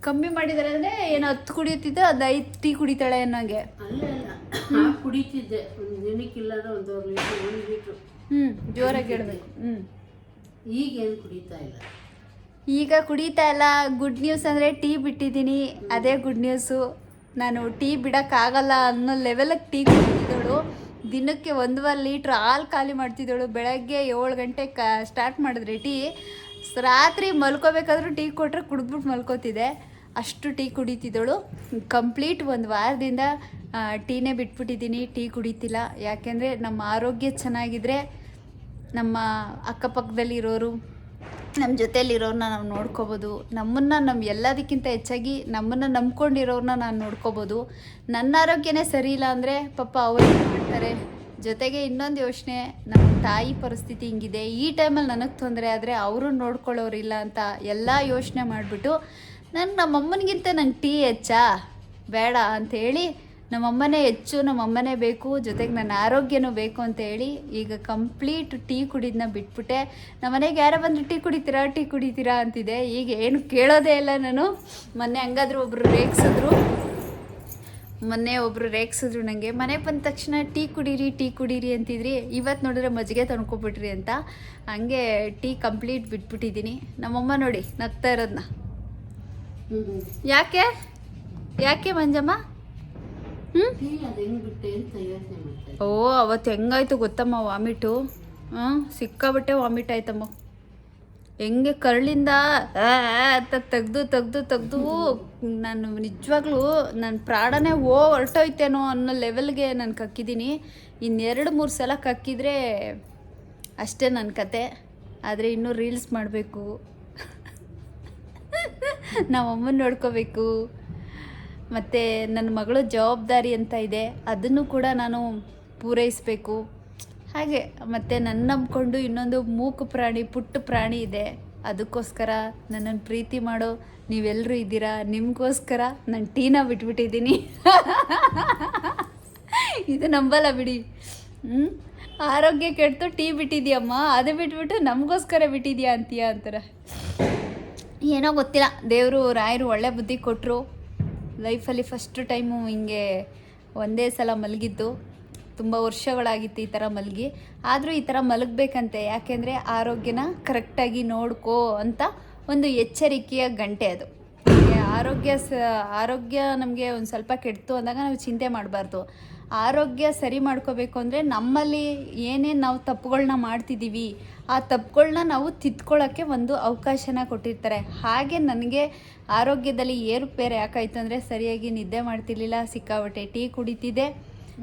ಕಮ್ಮಿ ಮಾಡಿದ್ದಾರೆ ಅಂದ್ರೆ ಏನು ಹತ್ತು ಕುಡಿಯುತ್ತಿದ್ದ ಅದು ಐದು ಟೀ ಕುಡಿತಾಳೆ ಅನ್ನೋಂಗೆ. ಅಲ್ಲ ಅಲ್ಲ ಆ ಕುಡಿತಿದ್ದೆ ಒಂದು ದಿನಕ್ಕಿಲ್ಲದ ಒಂದೂವರೆ ಲೀಟ್ರ್ ಒಂದು ಲೀಟ್ರು. ಹ್ಞೂ ಜೋರಾಗಿ ಹೇಳ್ಬೇಕು. ಹ್ಞೂ ಈಗೇನು ಕುಡಿತಾ ಇಲ್ಲ? ಈಗ ಕುಡಿತಾ ಇಲ್ಲ. ಗುಡ್ ನ್ಯೂಸ್ ಅಂದರೆ ಟೀ ಬಿಟ್ಟಿದ್ದೀನಿ. ಅದೇ ಗುಡ್ ನ್ಯೂಸು ನಾನು ಟೀ ಬಿಡೋಕ್ಕಾಗಲ್ಲ ಅನ್ನೋ ಲೆವೆಲಿಗೆ ಟೀ ಕುಡಿತಿದ್ದಳು ದಿನಕ್ಕೆ ಒಂದೂವರೆ ಲೀಟ್ರ್ ಹಾಲು ಖಾಲಿ ಮಾಡ್ತಿದ್ದಳು ಬೆಳಗ್ಗೆ ಏಳು ಗಂಟೆ ಕ ಸ್ಟಾರ್ಟ್ ಮಾಡಿದ್ರೆ ಟೀ. ರಾತ್ರಿ ಮಲ್ಕೋಬೇಕಾದ್ರೂ ಟೀ ಕೊಟ್ಟರೆ ಕುಡಿದ್ಬಿಟ್ಟು ಮಲ್ಕೋತಿದ್ದೆ. ಅಷ್ಟು ಟೀ ಕುಡಿತಿದ್ದಳು. ಕಂಪ್ಲೀಟ್ ಒಂದು ವಾರದಿಂದ ಟೀನೇ ಬಿಟ್ಬಿಟ್ಟಿದ್ದೀನಿ. ಟೀ ಕುಡಿತಿಲ್ಲ. ಯಾಕೆಂದರೆ ನಮ್ಮ ಆರೋಗ್ಯ ಚೆನ್ನಾಗಿದ್ರೆ ನಮ್ಮ ಅಕ್ಕಪಕ್ಕದಲ್ಲಿರೋರು ನಮ್ಮ ಜೊತೆಯಲ್ಲಿರೋರನ್ನ ನಾವು ನೋಡ್ಕೋಬೋದು. ನಮ್ಮನ್ನು ನಮ್ಮ ಎಲ್ಲದಕ್ಕಿಂತ ಹೆಚ್ಚಾಗಿ ನಮ್ಮನ್ನು ನಂಬ್ಕೊಂಡಿರೋರನ್ನ ನಾನು ನೋಡ್ಕೋಬೋದು. ನನ್ನ ಆರೋಗ್ಯನೇ ಸರಿ ಇಲ್ಲ ಅಂದರೆ ಪಾಪ ಅವರು ಮಾಡ್ತಾರೆ? ಜೊತೆಗೆ ಇನ್ನೊಂದು ಯೋಚನೆ, ನಮ್ಮ ತಾಯಿ ಪರಿಸ್ಥಿತಿ ಹಿಂಗಿದೆ. ಈ ಟೈಮಲ್ಲಿ ನನಗೆ ತೊಂದರೆ ಆದರೆ ಅವರು ನೋಡ್ಕೊಳ್ಳೋರಿಲ್ಲ ಅಂತ ಎಲ್ಲ ಯೋಚನೆ ಮಾಡಿಬಿಟ್ಟು ನಾನು ನಮ್ಮಮ್ಮನಿಗಿಂತ ನಂಗೆ ಟೀ ಹೆಚ್ಚಾ? ಬೇಡ ಅಂಥೇಳಿ ನಮ್ಮಮ್ಮನೇ ಹೆಚ್ಚು, ನಮ್ಮಮ್ಮನೇ ಬೇಕು, ಜೊತೆಗೆ ನನ್ನ ಆರೋಗ್ಯನೂ ಬೇಕು ಅಂತ ಹೇಳಿ ಈಗ ಕಂಪ್ಲೀಟ್ ಟೀ ಕುಡಿದನ್ನ ಬಿಟ್ಬಿಟ್ಟೆ. ನಮ್ಮನೆಗೆ ಯಾರೋ ಬಂದು ಟೀ ಕುಡಿತೀರಾ ಟೀ ಕುಡಿತೀರಾ ಅಂತಿದೆ. ಈಗ ಏನು ಕೇಳೋದೇ ಇಲ್ಲ ನಾನು. ಮೊನ್ನೆ ಹಂಗಾದ್ರೂ ಒಬ್ಬರು ರೇಗ್ಸಿದ್ರು. ಮೊನ್ನೆ ಒಬ್ಬರು ರೇಗ್ಸಿದ್ರು ನನಗೆ ಮನೆಗೆ ಬಂದ ತಕ್ಷಣ ಟೀ ಕುಡೀರಿ ಟೀ ಕುಡೀರಿ ಅಂತಿದ್ರಿ. ಇವತ್ತು ನೋಡಿದ್ರೆ ಮಜ್ಜಿಗೆ ತಂದ್ಕೊಬಿಟ್ರಿ ಅಂತ. ಹಂಗೆ ಟೀ ಕಂಪ್ಲೀಟ್ ಬಿಟ್ಬಿಟ್ಟಿದ್ದೀನಿ. ನಮ್ಮಮ್ಮ ನೋಡಿ ನಗ್ತಾ ಇರೋದನ್ನ ಯಾಕೆ? ಯಾಕೆ ಮಂಜಮ್ಮ? ಹ್ಞೂ ಓ, ಅವತ್ತು ಹೆಂಗಾಯ್ತು ಗೊತ್ತಮ್ಮ ವಾಮಿಟು? ಹಾಂ ಸಿಕ್ಕಾಬಿಟ್ಟೆ ವಾಮಿಟ್ ಆಯ್ತಮ್ಮ. ಹೆಂಗೆ ಕರಳಿಂದ ತೆಗ್ದು ತೆಗ್ದು ತೆಗ್ದು ನಾನು ನಿಜವಾಗ್ಲೂ ನನ್ನ ಪ್ರಾಣನೇ ಓ ಹೊರಟೋಯ್ತೇನೋ ಅನ್ನೋ ಲೆವೆಲ್ಗೆ ನಾನು ಕಕ್ಕಿದ್ದೀನಿ. ಇನ್ನೆರಡು, ಮೂರು ಸಲ ಕಕ್ಕಿದ್ರೆ ಅಷ್ಟೇ ನನ್ನ ಕತೆ. ಆದರೆ ಇನ್ನೂ ರೀಲ್ಸ್ ಮಾಡಬೇಕು. ನಮ್ಮ ಅಮ್ಮನ ನೋಡ್ಕೋಬೇಕು. ಮತ್ತು ನನ್ನ ಮಗಳ ಜವಾಬ್ದಾರಿ ಅಂತ ಇದೆ, ಅದನ್ನು ಕೂಡ ನಾನು ಪೂರೈಸಬೇಕು. ಹಾಗೆ, ಮತ್ತು ನನ್ನ ನಂಬಿಕೊಂಡು ಇನ್ನೊಂದು ಮೂಕು ಪ್ರಾಣಿ, ಪುಟ್ಟ ಪ್ರಾಣಿ ಇದೆ. ಅದಕ್ಕೋಸ್ಕರ ನನ್ನನ್ನು ಪ್ರೀತಿ ಮಾಡೋ ನೀವೆಲ್ಲರೂ ಇದ್ದೀರಾ? ನಿಮಗೋಸ್ಕರ ನಾನು ಟೀನ ಬಿಟ್ಬಿಟ್ಟಿದ್ದೀನಿ. ಇದು ನಂಬಲ್ಲ ಬಿಡಿ. ಹ್ಞೂ ಆರೋಗ್ಯ ಕೆಡ್ತು ಟೀ ಬಿಟ್ಟಿದ್ಯಮ್ಮ, ಅದು ಬಿಟ್ಬಿಟ್ಟು ನಮಗೋಸ್ಕರ ಬಿಟ್ಟಿದ್ಯಾ ಅಂತೀಯ ಅಂತಾರೆ. ಏನೋ ಗೊತ್ತಿಲ್ಲ. ದೇವರು, ರಾಯರು ಒಳ್ಳೆ ಬುದ್ಧಿ ಕೊಟ್ಟರು ಲೈಫಲ್ಲಿ ಫಸ್ಟ್ ಟೈಮು ಹಿಂಗೆ ಒಂದೇ ಸಲ ಮಲಗಿದ್ದು. ತುಂಬ ವರ್ಷಗಳಾಗಿತ್ತು ಈ ಥರ ಮಲಗಿ. ಆದರೂ ಈ ಥರ ಮಲಗಬೇಕಂತೆ. ಯಾಕೆಂದರೆ ಆರೋಗ್ಯನ ಕರೆಕ್ಟಾಗಿ ನೋಡ್ಕೋ ಅಂತ ಒಂದು ಎಚ್ಚರಿಕೆಯ ಗಂಟೆ ಅದು. ಆರೋಗ್ಯ ಸ, ಆರೋಗ್ಯ ನಮಗೆ ಒಂದು ಸ್ವಲ್ಪ ಕೆಡ್ತು ಅಂದಾಗ ನಾವು ಚಿಂತೆ ಮಾಡಬಾರ್ದು. ಆರೋಗ್ಯ ಸರಿ ಮಾಡ್ಕೋಬೇಕು ಅಂದರೆ ನಮ್ಮಲ್ಲಿ ಏನೇನು ನಾವು ತಪ್ಪುಗಳನ್ನ ಮಾಡ್ತಿದ್ದೀವಿ ಆ ತಪ್ಪುಗಳನ್ನ ನಾವು ತಿದ್ಕೊಳ್ಳೋಕ್ಕೆ ಒಂದು ಅವಕಾಶನ ಕೊಟ್ಟಿರ್ತಾರೆ. ಹಾಗೆ ನನಗೆ ಆರೋಗ್ಯದಲ್ಲಿ ಏರುಪೇರು ಯಾಕಾಯಿತು ಅಂದರೆ ಸರಿಯಾಗಿ ನಿದ್ದೆ ಮಾಡ್ತಿರ್ಲಿಲ್ಲ ಸಿಕ್ಕಾಬಟ್ಟೆ ಟೀ ಕುಡಿತಿದ್ದೆ.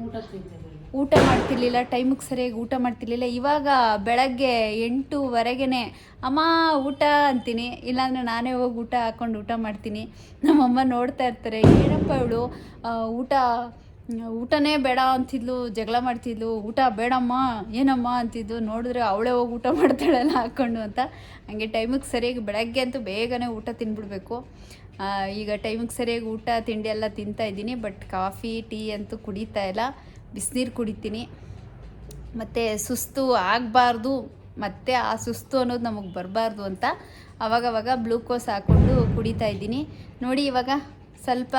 ಊಟ ತಿಂತಿರಲಿಲ್ಲ. ಊಟ ಮಾಡ್ತಿರ್ಲಿಲ್ಲ ಟೈಮಿಗೆ ಸರಿಯಾಗಿ ಊಟ ಮಾಡ್ತಿರ್ಲಿಲ್ಲ. ಇವಾಗ ಬೆಳಗ್ಗೆ ಎಂಟೂವರೆಗೆ ಅಮ್ಮ ಊಟ ಅಂತೀನಿ. ಇಲ್ಲಾಂದರೆ ನಾನೇ ಹೋಗಿ ಊಟ ಹಾಕ್ಕೊಂಡು ಊಟ ಮಾಡ್ತೀನಿ. ನಮ್ಮಮ್ಮ ನೋಡ್ತಾ ಇರ್ತಾರೆ ಏನಪ್ಪ ಇವಳು ಊಟ ಊಟನೇ ಬೇಡ ಅಂತಿದ್ಲು, ಜಗಳ ಮಾಡ್ತಿದ್ಲು, ಊಟ ಬೇಡಮ್ಮ, ಏನಮ್ಮ ಅಂತಿದ್ದು ನೋಡಿದ್ರೆ ಅವಳೇ ಹೋಗಿ ಊಟ ಮಾಡ್ತಾಳಲ್ಲ ಹಾಕ್ಕೊಂಡು ಅಂತ. ಹಂಗೆ ಟೈಮಿಗೆ ಸರಿಯಾಗಿ ಬೆಳಗ್ಗೆ ಅಂತೂ ಬೇಗನೆ ಊಟ ತಿಂದ್ಬಿಡ್ಬೇಕು ಈಗ ಟೈಮಿಗೆ ಸರಿಯಾಗಿ ಊಟ, ತಿಂಡಿ ಎಲ್ಲ ತಿಂತಾ ಇದ್ದೀನಿ ಬಟ್ ಕಾಫಿ, ಟೀ ಅಂತೂ ಕುಡಿತಾ ಇಲ್ಲ. ಬಿಸಿನೀರು ಕುಡಿತೀನಿ. ಮತ್ತು ಸುಸ್ತು ಆಗಬಾರ್ದು, ಮತ್ತು ಆ ಸುಸ್ತು ಅನ್ನೋದು ನಮಗೆ ಬರಬಾರ್ದು ಅಂತ ಅವಾಗವಾಗ ಗ್ಲೂಕೋಸ್ ಹಾಕ್ಕೊಂಡು ಕುಡಿತಾ ಇದ್ದೀನಿ. ನೋಡಿ ಇವಾಗ ಸ್ವಲ್ಪ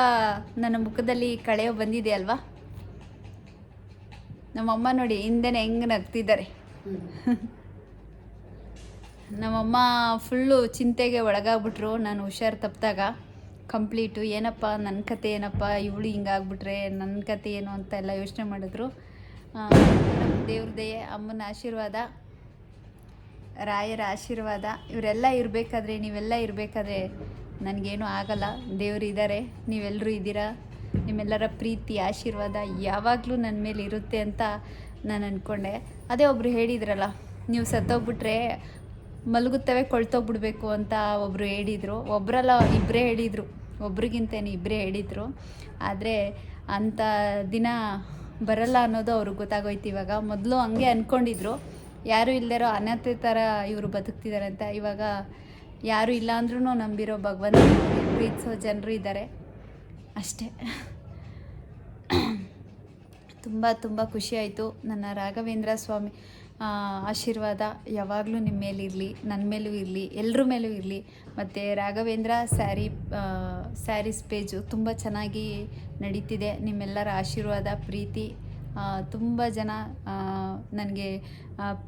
ನನ್ನ ಮುಖದಲ್ಲಿ ಕಳೆ ಬಂದಿದೆ ಅಲ್ವಾ? ನಮ್ಮಮ್ಮ ನೋಡಿ ಹಿಂದೆನೆ ಹೆಂಗೆ ನಗ್ತಿದ್ದಾರೆ. ನಮ್ಮಮ್ಮ ಫುಲ್ಲು ಚಿಂತೆಗೆ ಒಳಗಾಗ್ಬಿಟ್ರು. ನಾನು ಹುಷಾರು ತಪ್ಪಿದಾಗ ಕಂಪ್ಲೀಟು, ಏನಪ್ಪ ನನ್ನ ಕತೆ ಏನಪ್ಪ, ಇವಳು ಹಿಂಗಾಗ್ಬಿಟ್ರೆ ನನ್ನ ಕತೆ ಏನು ಅಂತ ಎಲ್ಲ ಯೋಚನೆ ಮಾಡಿದ್ರು. ನಮ್ಮ ದಯೆ ಅಮ್ಮನ ಆಶೀರ್ವಾದ, ರಾಯರ ಆಶೀರ್ವಾದ, ಇವರೆಲ್ಲ ಇರಬೇಕಾದ್ರೆ, ನೀವೆಲ್ಲ ಇರಬೇಕಾದ್ರೆ ನನಗೇನು ಆಗಲ್ಲ. ದೇವರು ಇದ್ದಾರೆ ನೀವೆಲ್ಲರೂ ಇದ್ದೀರಾ? ನಿಮ್ಮೆಲ್ಲರ ಪ್ರೀತಿ, ಆಶೀರ್ವಾದ ಯಾವಾಗಲೂ ನನ್ನ ಮೇಲೆ ಇರುತ್ತೆ ಅಂತ ನಾನು ಅಂದ್ಕೊಂಡೆ ಅದೇ ಒಬ್ಬರು ಹೇಳಿದ್ರಲ್ಲ, ನೀವು ಸತ್ತೋಗ್ಬಿಟ್ರೆ ಮಲಗುತ್ತವೆ, ಕೊಳ್ತೋಗ್ಬಿಡ್ಬೇಕು ಅಂತ ಒಬ್ಬರು ಹೇಳಿದರು. ಒಬ್ಬರಲ್ಲ ಇಬ್ಬರೇ ಹೇಳಿದರು. ಒಬ್ರಿಗಿಂತೇನು ಇಬ್ಬರೇ ಹೇಳಿದರು. ಆದರೆ ಅಂಥ ದಿನ ಬರಲ್ಲ ಅನ್ನೋದು ಅವ್ರಿಗೆ ಗೊತ್ತಾಗೋಯ್ತು ಇವಾಗ. ಮೊದಲು ಹಂಗೆ ಅಂದ್ಕೊಂಡಿದ್ರು ಯಾರೂ ಇಲ್ಲದಿರೋ ಅನಾಥ ಥರ ಇವರು ಬದುಕ್ತಿದ್ದಾರೆ ಅಂತ. ಇವಾಗ ಯಾರೂ ಇಲ್ಲ ಅಂದ್ರೂ ನಂಬಿರೋ ಭಗವಂತ ಪ್ರೀತಿಸೋ ಜನರು ಇದ್ದಾರೆ. ಅಷ್ಟೇ. ತುಂಬ ತುಂಬ ಖುಷಿಯಾಯಿತು ನನ್ನ ರಾಘವೇಂದ್ರ ಸ್ವಾಮಿ ಆಶೀರ್ವಾದ ಯಾವಾಗಲೂ ನಿಮ್ಮ ಮೇಲಿರಲಿ ನನ್ನ ಮೇಲೂ ಇರಲಿ ಎಲ್ಲರ ಮೇಲೂ ಇರಲಿ. ಮತ್ತು ರಾಘವೇಂದ್ರ ಸ್ಯಾರಿ ಸ್ಯಾರೀಸ್ ಪೇಜು ತುಂಬ ಚೆನ್ನಾಗಿ ನಡೀತಿದೆ. ನಿಮ್ಮೆಲ್ಲರ ಆಶೀರ್ವಾದ, ಪ್ರೀತಿ ತುಂಬ ಜನ ನನಗೆ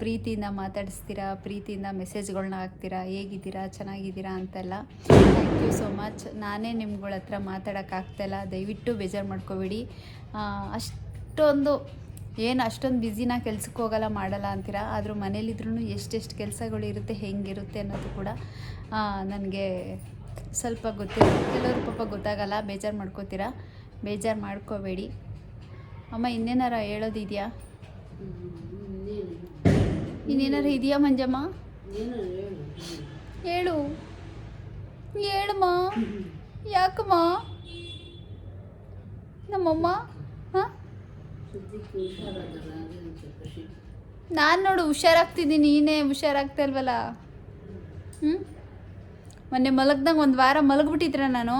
ಪ್ರೀತಿಯಿಂದ ಮಾತಾಡಿಸ್ತೀರಾ, ಪ್ರೀತಿಯಿಂದ ಮೆಸೇಜ್ಗಳನ್ನ ಹಾಕ್ತೀರಾ, ಹೇಗಿದ್ದೀರಾ, ಚೆನ್ನಾಗಿದ್ದೀರಾ ಅಂತೆಲ್ಲ. ಥ್ಯಾಂಕ್ ಯು ಸೋ ಮಚ್ ನಾನೇ ನಿಮ್ಗಳ ಹತ್ರ ಮಾತಾಡೋಕ್ಕಾಗ್ತಾಯಿಲ್ಲ ದಯವಿಟ್ಟು ಬೇಜಾರು ಮಾಡ್ಕೋಬೇಡಿ. ಅಷ್ಟೊಂದು, ಏನು ಅಷ್ಟೊಂದು ಬ್ಯುಸಿನ ಕೆಲ್ಸಕ್ಕೆ ಹೋಗಲ್ಲ, ಮಾಡಲ್ಲ ಅಂತೀರಾ? ಆದರೂ ಮನೇಲಿದ್ರೂ ಎಷ್ಟೆಷ್ಟು ಕೆಲಸಗಳು ಇರುತ್ತೆ, ಹೆಂಗಿರುತ್ತೆ ಅನ್ನೋದು ಕೂಡ ನನಗೆ ಸ್ವಲ್ಪ ಗೊತ್ತಿಲ್ಲ. ಕೆಲವರು ಪಾಪ ಗೊತ್ತಾಗಲ್ಲ, ಬೇಜಾರು ಮಾಡ್ಕೋತೀರಾ? ಬೇಜಾರು ಮಾಡ್ಕೋಬೇಡಿ. ಅಮ್ಮ ಇನ್ನೇನಾರ ಹೇಳೋದಿದೆಯಾ? ಇನ್ನೇನಾರು ಇದೆಯಾ ಮಂಜಮ್ಮ? ಹೇಳು. ಹೇಳು. ಹೇಳಮ್ಮ ಯಾಕಮ್ಮ ನಮ್ಮಮ್ಮ ಹಾಂ? ನಾನು ನೋಡು ಹುಷಾರಾಗ್ತಿದ್ದೀನಿ ನೀನೇ ಹುಷಾರಾಗ್ತಾ ಇಲ್ವಲ್ಲ? ಹ್ಞೂ ಮೊನ್ನೆ ಮಲಗ್ದಂಗೆ ಒಂದು ವಾರ ಮಲಗಿಬಿಟ್ಟಿದ್ರೆ ನಾನು?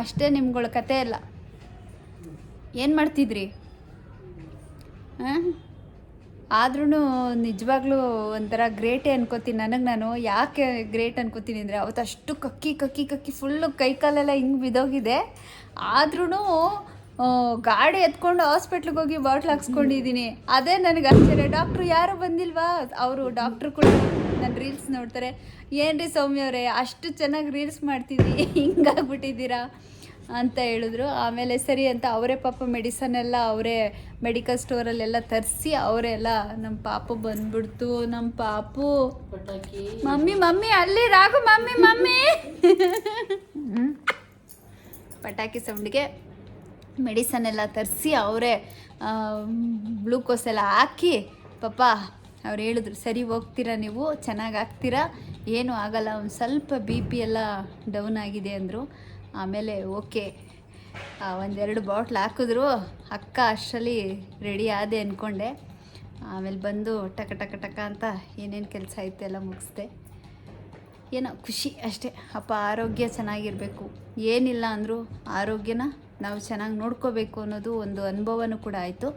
ಅಷ್ಟೇ ನಿಮ್ಗಳ ಕತೆ ಎಲ್ಲ ಏನು ಮಾಡ್ತಿದ್ರಿ? ಆದ್ರೂ ನಿಜವಾಗ್ಲೂ ಒಂಥರ ಗ್ರೇಟೇ ಅನ್ಕೋತೀನಿ. ನನಗೆ ನಾನು ಯಾಕೆ ಗ್ರೇಟ್ ಅನ್ಕೋತೀನಿ ಅಂದರೆ ಅವತ್ತು ಅಷ್ಟು ಕಕ್ಕಿ ಕಕ್ಕಿ ಕಕ್ಕಿ ಫುಲ್ಲು ಕೈ ಕಾಲೆಲ್ಲ ಹಿಂಗೆ ಬಿದ್ದೋಗಿದೆ ಆದ್ರೂ ಗಾಡಿ ಎತ್ಕೊಂಡು ಹಾಸ್ಪಿಟ್ಲ್ಗೆ ಹೋಗಿ ಬಾಟ್ಲ್ ಹಾಕ್ಸ್ಕೊಂಡಿದ್ದೀನಿ ಅದೇ ನನಗೆ ಆಶ್ಚರ್ಯ ಡಾಕ್ಟ್ರು ಯಾರು ಬಂದಿಲ್ವಾ? ಅವರು ಡಾಕ್ಟ್ರು ಕೂಡ ನನ್ನ ರೀಲ್ಸ್ ನೋಡ್ತಾರೆ. ಏನ್ರಿ ಸೌಮ್ಯ ಅವರೇ, ಅಷ್ಟು ಚೆನ್ನಾಗಿ ರೀಲ್ಸ್ ಮಾಡ್ತಿದ್ರಿ ಹಿಂಗಾಗ್ಬಿಟ್ಟಿದ್ದೀರಾ ಅಂತ ಹೇಳಿದ್ರು. ಆಮೇಲೆ ಸರಿ ಅಂತ ಅವರೇ ಪಾಪ ಮೆಡಿಸನ್ ಎಲ್ಲ ಅವರೇ ಮೆಡಿಕಲ್ ಸ್ಟೋರಲ್ಲೆಲ್ಲ ತರಿಸಿ ಅವರೆಲ್ಲ ನಮ್ಮ ಪಾಪ ಬಂದ್ಬಿಡ್ತು. ನಮ್ಮ ಪಾಪು ಪಟಾಕಿ. ಮಮ್ಮಿ ಮಮ್ಮಿ ಅಲ್ಲಿ ರಾಘು ಮಮ್ಮಿ ಮಮ್ಮಿ. ಪಟಾಕಿ ಸೌಂಡ್ಗೆ ಮೆಡಿಸನ್ ಎಲ್ಲ ತರಿಸಿ ಅವರೇ ಗ್ಲೂಕೋಸ್ ಎಲ್ಲ ಹಾಕಿ ಪಾಪ ಅವ್ರು ಹೇಳಿದ್ರು ಸರಿ ಹೋಗ್ತೀರಾ ನೀವು? ಚೆನ್ನಾಗಿ ಆಗ್ತೀರಾ ಏನೂ ಆಗಲ್ಲ. ಒಂದು ಸ್ವಲ್ಪ ಬಿ ಪಿ ಎಲ್ಲ ಡೌನ್ ಆಗಿದೆ ಅಂದರು. ಆಮೇಲೆ ಓಕೆ ಒಂದೆರಡು ಬಾಟ್ಲ್ ಹಾಕಿದ್ರು. ಅಕ್ಕ ಅಷ್ಟರಲ್ಲಿ ರೆಡಿ ಆದೆ ಅಂದ್ಕೊಂಡೆ ಆಮೇಲೆ ಬಂದು ಟಕ ಟಕ ಟಕ ಅಂತ ಏನೇನು ಕೆಲಸ ಐತೆ ಎಲ್ಲ ಮುಗಿಸ್ದೆ. ಏನೋ ಖುಷಿ ಅಷ್ಟೇ. ಅಪ್ಪ ಆರೋಗ್ಯ ಚೆನ್ನಾಗಿರಬೇಕು. ಏನಿಲ್ಲ ಅಂದರೂ ಆರೋಗ್ಯನ ನಾವು ಚೆನ್ನಾಗಿ ನೋಡ್ಕೋಬೇಕು ಅನ್ನೋದು ಒಂದು ಅನುಭವನೂ ಕೂಡ ಆಯಿತು.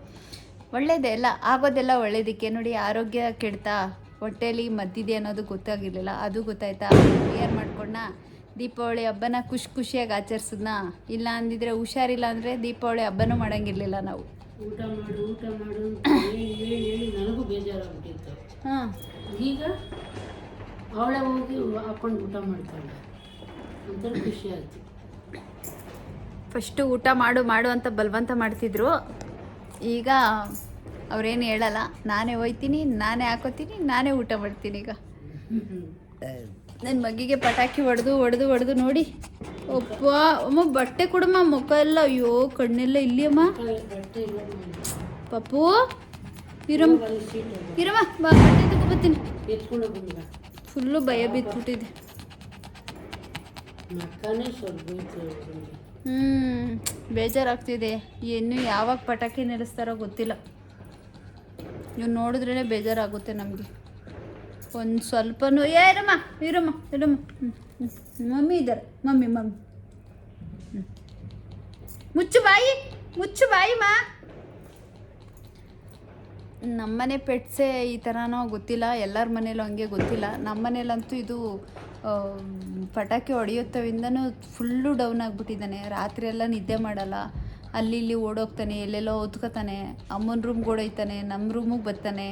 ಒಳ್ಳೆಯದೇ ಎಲ್ಲ, ಆಗೋದೆಲ್ಲ ಒಳ್ಳೇದಕ್ಕೆ. ನೋಡಿ, ಆರೋಗ್ಯ ಕೆಡ್ತಾ ಹೊಟ್ಟೆಲಿ ಮದ್ದಿದೆ ಅನ್ನೋದು ಗೊತ್ತಾಗಿರಲಿಲ್ಲ. ಅದು ಗೊತ್ತಾಯ್ತಾ? ಕ್ಲಿಯರ್ ಮಾಡ್ಕೊಂಡ ದೀಪಾವಳಿ ಹಬ್ಬನ ಖುಷಿ ಖುಷಿಯಾಗಿ ಆಚರಿಸಿದ್ನ? ಇಲ್ಲ ಅಂದಿದ್ರೆ ಹುಷಾರಿಲ್ಲ ಅಂದರೆ ದೀಪಾವಳಿ ಹಬ್ಬನೂ ಮಾಡೋಂಗಿರಲಿಲ್ಲ ನಾವು. ಊಟ ಮಾಡು ಊಟ ಮಾಡು ನನಗೂ ಬೇಜಾರಾಗ್ಬಿಟ್ಟಿತ್ತು. ಹಾಂ. ಈಗ ಅವಳೆ ಹೋಗಿ ಹಾಕೊಂಡು ಊಟ ಮಾಡ್ತಾಳೆ. ಒಂಥರ ಖುಷಿ ಆಯ್ತು. ಫಸ್ಟು ಊಟ ಮಾಡು ಮಾಡು ಅಂತ ಬಲವಂತ ಮಾಡ್ತಿದ್ರು. ಈಗ ಅವ್ರೇನು ಹೇಳಲ್ಲ ನಾನೇ ಹೋಯ್ತೀನಿ ನಾನೇ ಹಾಕೋತೀನಿ ನಾನೇ ಊಟ ಮಾಡ್ತೀನಿ ಈಗ. ನನ್ನ ಮಗಿಗೆ ಪಟಾಕಿ ಹೊಡೆದು ಹೊಡೆದು ಹೊಡೆದು ನೋಡಿ. ಒಪ್ಪ ಅಮ್ಮ ಬಟ್ಟೆ ಕೊಡಮ್ಮ, ಮುಖ ಎಲ್ಲ. ಅಯ್ಯೋ, ಕಣ್ಣೆಲ್ಲ ಇಲ್ಲಿ ಅಮ್ಮ ಪಪ್ಪು, ಇರಮ್ಮ. ಇರಮ್ಮ, ಬಾ, ಬಟ್ಟೆ ತಗೋಬತ್ತೀನಿ ಫುಲ್ಲು ಭಯ ಬಿದ್ದುಬಿಟ್ಟಿದೆ ಹ್ಮ್, ಬೇಜಾರಾಗ್ತಿದೆ. ಇನ್ನು ಯಾವಾಗ ಪಟಾಕಿ ನೆಲೆಸ್ತಾರೋ ಗೊತ್ತಿಲ್ಲ. ನೀವು ನೋಡಿದ್ರೇ ಬೇಜಾರಾಗುತ್ತೆ ನಮಗೆ. ಒಂದು ಸ್ವಲ್ಪನೂ ಏ, ಇರಮ್ಮ ಇರಮ್ಮ ಇರಮ್ಮ. ಹ್ಞೂ ಮಮ್ಮಿ ಇದ್ದಾರೆ. Mummy mummy. ಮುಚ್ಚು ಬಾಯಿ ಮುಚ್ಚು ಬಾಯಿ ಮಾ. ನಮ್ಮನೆ ಪೆಟ್ಸೆ ಈ ಥರನೋ ಗೊತ್ತಿಲ್ಲ. ಎಲ್ಲರ ಮನೇಲೂ ಹಂಗೆ ಗೊತ್ತಿಲ್ಲ. ನಮ್ಮ ಮನೇಲಂತೂ ಇದು ಪಟಾಕಿ ಹೊಡೆಯುತ್ತವಿಂದನೂ ಫುಲ್ಲು ಡೌನ್ ಆಗಿಬಿಟ್ಟಿದ್ದಾನೆ. ರಾತ್ರಿ ಎಲ್ಲ ನಿದ್ದೆ ಮಾಡಲ್ಲ. ಅಲ್ಲಿ ಇಲ್ಲಿ ಓಡೋಗ್ತಾನೆ, ಎಲ್ಲೆಲ್ಲೋ ಓದ್ಕೋತಾನೆ. ಅಮ್ಮನ ರೂಮ್ಗೆ ಓಡೋಯ್ತಾನೆ ನಮ್ಮ ರೂಮಿಗೆ ಬರ್ತಾನೆ.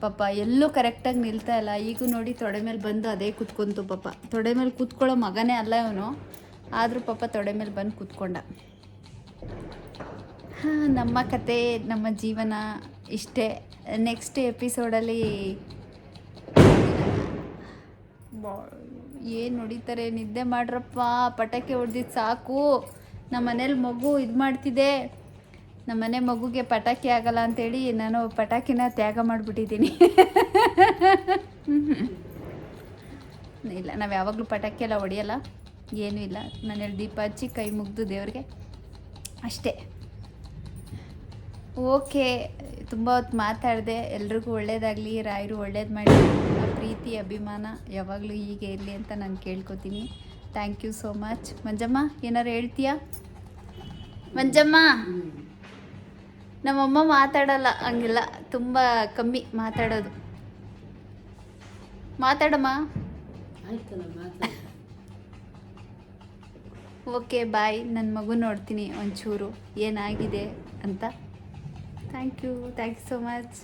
ಪಾಪ ಎಲ್ಲೂ ಕರೆಕ್ಟಾಗಿ ನಿಲ್ತಾ ಇಲ್ಲ. ಈಗೂ ನೋಡಿ ತೊಡೆ ಮೇಲೆ ಬಂದು ಅದೇ ಕುತ್ಕೊಂತು ಪಾಪ. ತೊಡೆ ಮೇಲೆ ಕೂತ್ಕೊಳ್ಳೋ ಮಗನೇ ಅಲ್ಲ ಇವನು. ಆದರೂ ಪಾಪ ತೊಡೆ ಮೇಲೆ ಬಂದು ಕೂತ್ಕೊಂಡ. ಹಾಂ, ನಮ್ಮ ಕತೆ, ನಮ್ಮ ಜೀವನ ಇಷ್ಟೇ. ನೆಕ್ಸ್ಟ್ ಎಪಿಸೋಡಲ್ಲಿ ಏನು ನೋಡಿತಾರೆ? ನಿದ್ದೆ ಮಾಡ್ರಪ್ಪ. ಪಟಾಕಿ ಹೊಡೆದಿದ್ದು ಸಾಕು. ನಮ್ಮ ಮನೇಲಿ ಮಗು ಇದು ಮಾಡ್ತಿದೆ. ನಮ್ಮ ಮನೆ ಮಗುಗೆ ಪಟಾಕಿ ಆಗಲ್ಲ ಅಂತೇಳಿ ನಾನು ಪಟಾಕಿನ ತ್ಯಾಗ ಮಾಡಿಬಿಟ್ಟಿದ್ದೀನಿ. ಇಲ್ಲ ನಾವು ಯಾವಾಗಲೂ ಪಟಾಕಿ ಎಲ್ಲ ಹೊಡೆಯಲ್ಲ ಏನೂ ಇಲ್ಲ. ಮನೇಲಿ ದೀಪ ಹಚ್ಚಿ ಕೈ ಮುಗ್ದು ದೇವ್ರಿಗೆ ಅಷ್ಟೇ. ಓಕೆ ತುಂಬ ಹೊತ್ತು ಮಾತಾಡಿದೆ. ಎಲ್ರಿಗೂ ಒಳ್ಳೇದಾಗಲಿ ರಾಯರು ಒಳ್ಳೇದು ಮಾಡಿ. ಪ್ರೀತಿ ಅಭಿಮಾನ ಯಾವಾಗಲೂ ಹೀಗೆ ಇರಲಿ ಅಂತ ನಾನು ಕೇಳ್ಕೊತೀನಿ. Thank you so much Manjamma ಏನಾರು ಹೇಳ್ತೀಯಾ? ಮಂಜಮ್ಮ! ನಮ್ಮಮ್ಮ ಮಾತಾಡಲ್ಲ, ಹಂಗೆಲ್ಲ ತುಂಬ ಕಮ್ಮಿ ಮಾತಾಡೋದು. ಮಾತಾಡಮ್ಮ. Okay, bye. ನನ್ನ ಮಗು ನೋಡ್ತೀನಿ ಒಂಚೂರು. ಏನಾಗಿದೆ ಅಂತ. Thank you thank you so much